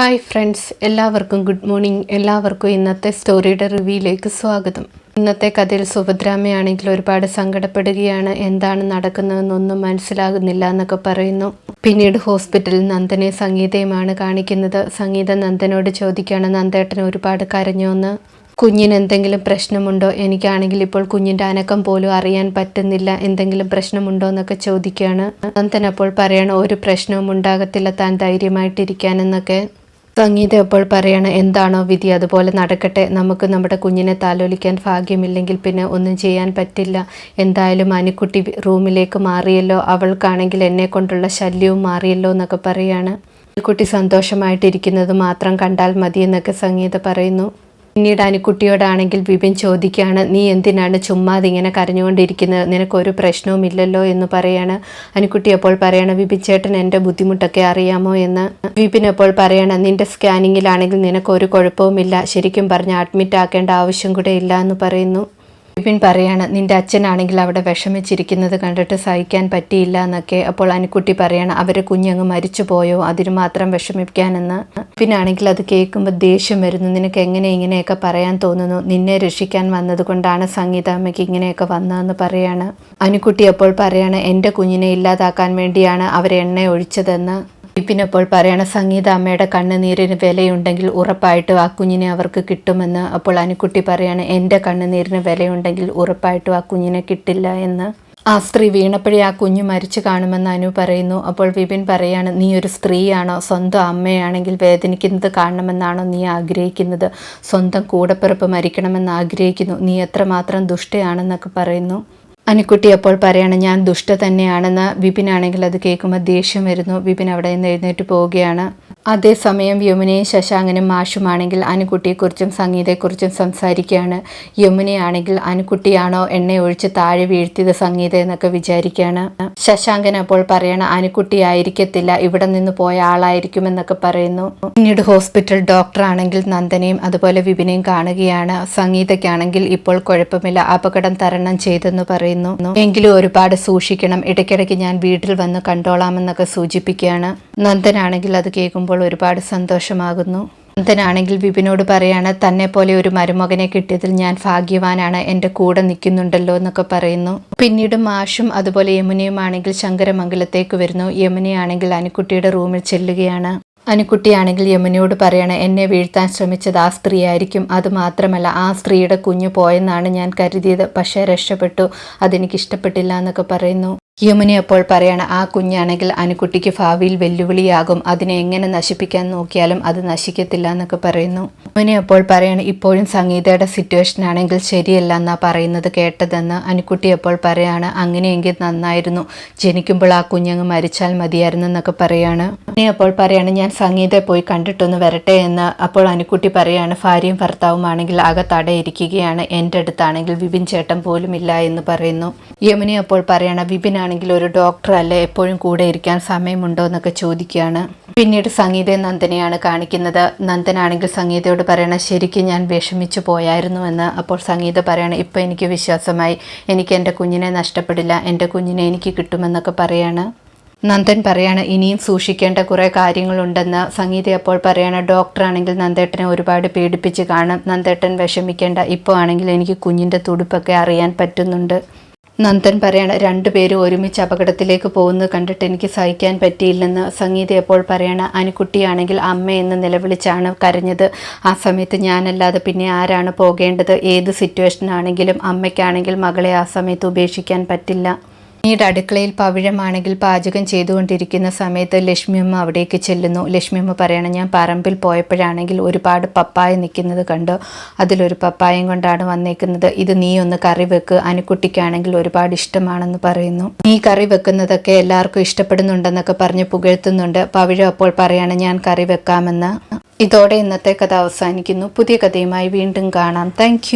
Hi friends എല്ലാവർക്കും good morning എല്ലാവർക്കും ഇന്നത്തെ സ്റ്റോറിയുടെ റിവ്യൂയിലേക്ക് സ്വാഗതം. ഇന്നത്തെ കഥയിൽ സുഭദ്രാമയാണെങ്കിൽ ഒരുപാട് സങ്കടപ്പെടുകയാണ്. എന്താണ് നടക്കുന്നതെന്നൊന്നും മനസ്സിലാകുന്നില്ല എന്നൊക്കെ പറയുന്നു. പിന്നീട് ഹോസ്പിറ്റലിൽ നന്ദനെ സംഗീതയുമാണ് കാണിക്കുന്നത്. സംഗീത നന്ദനോട് ചോദിക്കുകയാണ് നന്ദേട്ടൻ ഒരുപാട് കരഞ്ഞോന്ന് കുഞ്ഞിന് എന്തെങ്കിലും പ്രശ്നമുണ്ടോ? എനിക്കാണെങ്കിൽ ഇപ്പോൾ കുഞ്ഞിന്റെ അനക്കം പോലും അറിയാൻ പറ്റുന്നില്ല. എന്തെങ്കിലും പ്രശ്നമുണ്ടോ? എന്നൊക്കെ ചോദിക്കുകയാണ്. നന്ദൻ അപ്പോൾ പറയണം ഒരു പ്രശ്നവും ഉണ്ടാകത്തില്ല. താൻ ധൈര്യമായിട്ടിരിക്കാനെന്നൊക്കെ സംഗീത അപ്പോൾ പറയണം എന്താണോ വിധി? അതുപോലെ നടക്കട്ടെ. നമുക്ക് നമ്മുടെ കുഞ്ഞിനെ താലോലിക്കാൻ ഭാഗ്യമില്ലെങ്കിൽ പിന്നെ ഒന്നും ചെയ്യാൻ പറ്റില്ല. എന്തായാലും അനിക്കുട്ടി റൂമിലേക്ക് മാറിയല്ലോ. അവൾക്കാണെങ്കിൽ എന്നെ കൊണ്ടുള്ള ശല്യവും മാറിയല്ലോ എന്നൊക്കെ പറയാണ്. കുട്ടി സന്തോഷമായിട്ടിരിക്കുന്നത് മാത്രം കണ്ടാൽ മതി എന്നൊക്കെ സംഗീത പറയുന്നു. പിന്നീട് അനുക്കുട്ടിയോടാണെങ്കിൽ വിപിൻ ചോദിക്കുകയാണ് നീ എന്തിനാണ് ചുമ്മാതെ ഇങ്ങനെ കരഞ്ഞുകൊണ്ടിരിക്കുന്നത്? നിനക്കൊരു പ്രശ്നവുമില്ലല്ലോ എന്ന് പറയാണ്. അനുക്കുട്ടി അപ്പോൾ പറയണം വിപിൻ ചേട്ടൻ എന്റെ ബുദ്ധിമുട്ടൊക്കെ അറിയാമോ എന്ന്? വിപിൻ അപ്പോൾ പറയണം നിന്റെ സ്കാനിങ്ങിലാണെങ്കിൽ നിനക്കൊരു കുഴപ്പവുമില്ല. ശരിക്കും പറഞ്ഞ് അഡ്മിറ്റ് ആക്കേണ്ട ആവശ്യം കൂടെ ഇല്ല എന്ന് പറയുന്നു. വിപിൻ പറയാണ് നിന്റെ അച്ഛനാണെങ്കിൽ അവിടെ വിഷമിച്ചിരിക്കുന്നത് കണ്ടിട്ട് സഹിക്കാൻ പറ്റിയില്ല എന്നൊക്കെ അപ്പോൾ അനുക്കുട്ടി പറയാണ് അവരെ കുഞ്ഞങ്ങ് മരിച്ചു പോയോ അതിന് മാത്രം വിഷമിക്കാനെന്ന് വിപിനാണെങ്കിൽ അത് കേൾക്കുമ്പോൾ ദേഷ്യം വരുന്നു നിനക്ക് എങ്ങനെ ഇങ്ങനെയൊക്കെ പറയാൻ തോന്നുന്നു? നിന്നെ രക്ഷിക്കാൻ വന്നതുകൊണ്ടാണ് സംഗീതാമ്മയ്ക്ക് ഇങ്ങനെയൊക്കെ വന്നതെന്ന് പറയാണ്. അനുക്കുട്ടി അപ്പോൾ പറയാണ് എന്റെ കുഞ്ഞിനെ ഇല്ലാതാക്കാൻ വേണ്ടിയാണ് അവരെ എണ്ണ ഒഴിച്ചതെന്ന്. ഇപ്പോൾ പറയണ സംഗീത അമ്മയുടെ കണ്ണുനീരിന് വിലയുണ്ടെങ്കിൽ ഉറപ്പായിട്ടും ആ കുഞ്ഞിനെ അവർക്ക് കിട്ടുമെന്ന് അപ്പോൾ അനുക്കുട്ടി പറയാണ് എന്റെ കണ്ണുനീരിന് വിലയുണ്ടെങ്കിൽ ഉറപ്പായിട്ടും ആ കുഞ്ഞിനെ കിട്ടില്ല എന്ന്. ആ സ്ത്രീ വീണപ്പോഴേ ആ കുഞ്ഞു മരിച്ചു കാണുമെന്ന് അനു പറയുന്നു. അപ്പോൾ വിപിൻ പറയാണ് നീ ഒരു സ്ത്രീയാണോ? സ്വന്തം അമ്മയാണെങ്കിൽ വേദനിക്കുന്നത് കാണണമെന്നാണോ നീ ആഗ്രഹിക്കുന്നത്? സ്വന്തം കൂടപ്പിറപ്പ് മരിക്കണമെന്ന് ആഗ്രഹിക്കുന്നു. നീ എത്രമാത്രം ദുഷ്ടയാണെന്നൊക്കെ പറയുന്നു. അനുക്കുട്ടി അപ്പോൾ പറയണം ഞാൻ ദുഷ്ട തന്നെയാണെന്ന് വിപിനാണെങ്കിൽ അത് കേൾക്കുമ്പോൾ ദേഷ്യം വരുന്നു. വിപിൻ അവിടെ നിന്ന് എഴുന്നേറ്റ് പോവുകയാണ്. അതേസമയം യമുനയും ശശാങ്കനും മാഷുമാണെങ്കിൽ അനുക്കുട്ടിയെക്കുറിച്ചും സംഗീതയെക്കുറിച്ചും സംസാരിക്കുകയാണ്. യമുനയാണെങ്കിൽ അനുക്കുട്ടിയാണോ എണ്ണ ഒഴിച്ച് താഴെ വീഴ്ത്തിയത് സംഗീത എന്നൊക്കെ വിചാരിക്കുകയാണ്. ശശാങ്കൻ അപ്പോൾ പറയണ അനുക്കുട്ടി ആയിരിക്കത്തില്ല ഇവിടെ നിന്ന് പോയ ആളായിരിക്കും എന്നൊക്കെ പറയുന്നു. പിന്നീട് ഹോസ്പിറ്റൽ ഡോക്ടർ ആണെങ്കിൽ നന്ദനയും അതുപോലെ വിപിനെയും കാണുകയാണ്. സംഗീതയ്ക്കാണെങ്കിൽ ഇപ്പോൾ കുഴപ്പമില്ല അപകടം തരണം ചെയ്തെന്ന് പറയുന്നു. എങ്കിലും ഒരുപാട് സൂക്ഷിക്കണം ഇടയ്ക്കിടയ്ക്ക് ഞാൻ വീട്ടിൽ വന്ന് കണ്ടോളാമെന്നൊക്കെ സൂചിപ്പിക്കുകയാണ്. നന്ദനാണെങ്കിൽ അത് കേൾക്കുമ്പോൾ ഒരുപാട് സന്തോഷമാകുന്നു. നന്ദനാണെങ്കിൽ വിപിനോട് പറയാണ് തന്നെ പോലെ ഒരു മരുമകനെ കിട്ടിയതിൽ ഞാൻ ഭാഗ്യവാനാണ് എന്റെ കൂടെ നിൽക്കുന്നുണ്ടല്ലോ എന്നൊക്കെ പറയുന്നു. പിന്നീട് മാഷും അതുപോലെ യമുനയുമാണെങ്കിൽ ശങ്കരമംഗലത്തേക്ക് വരുന്നു. യമുനയാണെങ്കിൽ അനുക്കുട്ടിയുടെ റൂമിൽ ചെല്ലുകയാണ്. അനുക്കുട്ടിയാണെങ്കിൽ യമുനയോട് പറയണം എന്നെ വീഴ്ത്താൻ ശ്രമിച്ചത് ആ സ്ത്രീയായിരിക്കും. അതുമാത്രമല്ല ആ സ്ത്രീയുടെ കുഞ്ഞു പോയെന്നാണ് ഞാൻ കരുതിയത്. പക്ഷേ രക്ഷപ്പെട്ടു. അതെനിക്ക് ഇഷ്ടപ്പെട്ടില്ല എന്നൊക്കെ പറയുന്നു. യമുന അപ്പോൾ പറയണം ആ കുഞ്ഞാണെങ്കിൽ അനുക്കുട്ടിക്ക് ഭാവിയിൽ വെല്ലുവിളിയാകും. അതിനെ എങ്ങനെ നശിപ്പിക്കാൻ നോക്കിയാലും അത് നശിക്കത്തില്ല എന്നൊക്കെ പറയുന്നു. യമുനി അപ്പോൾ പറയണം ഇപ്പോഴും സംഗീതയുടെ സിറ്റുവേഷൻ ആണെങ്കിൽ ശരിയല്ല എന്നാ പറയുന്നത് കേട്ടതെന്ന്. അനുക്കുട്ടി അപ്പോൾ പറയാണ് അങ്ങനെയെങ്കിൽ നന്നായിരുന്നു. ജനിക്കുമ്പോൾ ആ കുഞ്ഞങ്ങ് മരിച്ചാൽ മതിയായിരുന്നു എന്നൊക്കെ പറയാണ്. യമുന അപ്പോൾ പറയാണ് ഞാൻ സംഗീതയെ പോയി കണ്ടിട്ടൊന്ന് വരട്ടെ എന്ന്. അപ്പോൾ അനുക്കുട്ടി പറയാണ് ഭാര്യയും ഭർത്താവുമാണെങ്കിൽ അകത്തടയിരിക്കുകയാണ് എന്റെ അടുത്താണെങ്കിൽ വിപിൻ ചേട്ടൻ പോലും ഇല്ല എന്ന് പറയുന്നു. യമുനി അപ്പോൾ പറയണം വിപിൻ ആണെങ്കിൽ ഒരു ഡോക്ടർ അല്ലേ? എപ്പോഴും കൂടെ ഇരിക്കാൻ സമയമുണ്ടോ എന്നൊക്കെ ചോദിക്കുകയാണ്. പിന്നീട് സംഗീത നന്ദനെയാണ് കാണിക്കുന്നത്. നന്ദനാണെങ്കിൽ സംഗീതയോട് പറയണ ശരിക്കും ഞാൻ വിഷമിച്ചു പോയായിരുന്നു എന്ന്. അപ്പോൾ സംഗീത പറയണം ഇപ്പം എനിക്ക് വിശ്വാസമായി. എനിക്ക് എന്റെ കുഞ്ഞിനെ നഷ്ടപ്പെടില്ല. എന്റെ കുഞ്ഞിനെ എനിക്ക് കിട്ടുമെന്നൊക്കെ പറയാണ്. നന്ദൻ പറയാണ് ഇനിയും സൂക്ഷിക്കേണ്ട കുറേ കാര്യങ്ങളുണ്ടെന്ന് സംഗീത അപ്പോൾ പറയാണ് ഡോക്ടറാണെങ്കിൽ നന്ദേട്ടനെ ഒരുപാട് പേടിപ്പിച്ച് കാണും. നന്ദേട്ടൻ വിഷമിക്കേണ്ട ഇപ്പോൾ ആണെങ്കിൽ എനിക്ക് കുഞ്ഞിന്റെ തുടുപ്പൊക്കെ അറിയാൻ പറ്റുന്നുണ്ട്. നന്ദൻ പറയണ രണ്ടുപേരും ഒരുമിച്ച് അപകടത്തിലേക്ക് പോകുന്നത് കണ്ടിട്ട് എനിക്ക് സഹിക്കാൻ പറ്റിയില്ലെന്ന് സംഗീത എപ്പോൾ പറയണ. അനുക്കുട്ടിയാണെങ്കിൽ അമ്മ എന്ന് നിലവിളിച്ചാണ് കരഞ്ഞത്. ആ സമയത്ത് ഞാനല്ലാതെ പിന്നെ ആരാണ് പോകേണ്ടത്? ഏത് സിറ്റുവേഷൻ ആണെങ്കിലും അമ്മയ്ക്കാണെങ്കിൽ മകളെ ആ സമയത്ത് ഉപേക്ഷിക്കാൻ പറ്റില്ല. പിന്നീട് അടുക്കളയിൽ പവിഴമാണെങ്കിൽ പാചകം ചെയ്തുകൊണ്ടിരിക്കുന്ന സമയത്ത് ലക്ഷ്മിയമ്മ അവിടേക്ക് ചെല്ലുന്നു. ലക്ഷ്മിയമ്മ പറയണം ഞാൻ പറമ്പിൽ പോയപ്പോഴാണെങ്കിൽ ഒരുപാട് പപ്പായ നിൽക്കുന്നത് കണ്ടു. അതിലൊരു പപ്പായം കൊണ്ടാണ് വന്നേക്കുന്നത്. ഇത് നീ ഒന്ന് കറി വെക്ക്. അനുക്കുട്ടിക്കാണെങ്കിൽ ഒരുപാട് ഇഷ്ടമാണെന്ന് പറയുന്നു. നീ കറി വെക്കുന്നതൊക്കെ എല്ലാവർക്കും ഇഷ്ടപ്പെടുന്നുണ്ടെന്നൊക്കെ പറഞ്ഞ് പുകഴ്ത്തുന്നുണ്ട്. പവിഴം അപ്പോൾ പറയാണ് ഞാൻ കറി വെക്കാമെന്ന്. ഇതോടെ ഇന്നത്തെ കഥ അവസാനിക്കുന്നു. പുതിയ കഥയുമായി വീണ്ടും കാണാം. താങ്ക്